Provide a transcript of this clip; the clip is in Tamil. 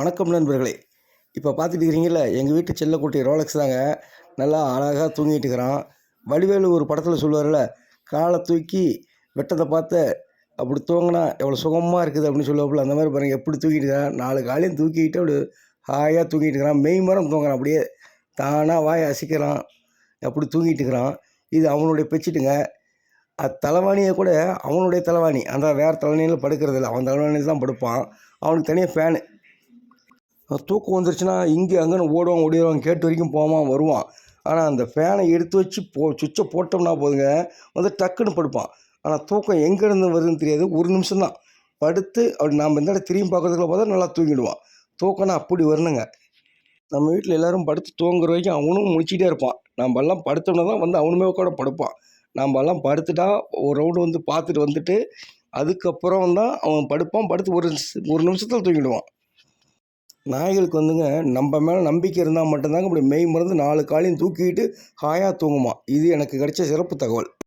வணக்கம் நண்பர்களே. இப்போ பார்த்துட்டு இருக்கிறீங்கள எங்கள் வீட்டு செல்லக்குட்டி ரோலக்ஸ் தாங்க நல்லா அழகாக தூங்கிட்டு இருக்கிறான். வடிவேலு ஒரு படத்தில் சொல்லுவார்ல காலை தூக்கி வெட்டத்தை பார்த்து அப்படி தூங்கினா எவ்வளோ சுகமாக இருக்குது? அப்படின்னு சொல்லுவாப்புல. அந்த மாதிரி பாருங்கள் எப்படி தூக்கிட்டு இருக்கிறான் நாலு காலையும் தூக்கிட்டு அப்படி ஹாயாக தூங்கிட்டு இருக்கிறான். மெய் மரம் தூங்குறான். அப்படியே தானாக வாயை அசைக்கிறான். அப்படி தூங்கிட்டு இருக்கிறான். இது அவனுடைய பெச்சிட்டுங்க. அது தலைவாணியை கூட அவனுடைய தலைவாணி. அந்த வேறு தலைவாணியில் படுக்கிறது இல்லை அவன் தலைவாணியில் தான் படுப்பான். அவனுக்கு தனியாக ஃபேனு தூக்கம் வந்துருச்சுன்னா இங்கே அங்கேன்னு ஓடுவான் ஓடிடுவான் கேட்டு வரைக்கும் போவான் வருவான். ஆனால் அந்த ஃபேனை எடுத்து வச்சு போ சுவிட்சை போட்டோம்னா போதுங்க வந்து டக்குன்னு படுப்பான். ஆனால் தூக்கம் எங்கேருந்து வருதுன்னு தெரியாது ஒரு நிமிஷம் தான் படுத்து அப்படி நாம் இந்த இடம் திரும்பி பார்க்குறதுக்குள்ள பார்த்தா நல்லா தூங்கிடுவான். தூக்கம்னா அப்படி வரணுங்க. நம்ம வீட்டில் எல்லோரும் படுத்து தூங்குற வரைக்கும் அவனும் முடிச்சிட்டே இருப்பான். நம்ம எல்லாம் படுத்தோம்னா தான் வந்து அவனுமே கூட படுப்பான். நம்ம எல்லாம் படுத்துட்டா ஒரு ரவுண்டு வந்து பார்த்துட்டு வந்துட்டு அதுக்கப்புறம் தான் அவன் படுப்பான். படுத்து ஒரு ஒரு நிமிஷத்தில் தூங்கிடுவான். நாய்களுக்கு வந்துங்க நம்ம மேலே நம்பிக்கை இருந்தால் மட்டும்தாங்க இப்படி மெய் மறந்து நாலு காலையும் தூக்கிட்டு ஹாயாக தூங்குமா? இது எனக்கு கிடைச்ச சிறப்பு தகவல்.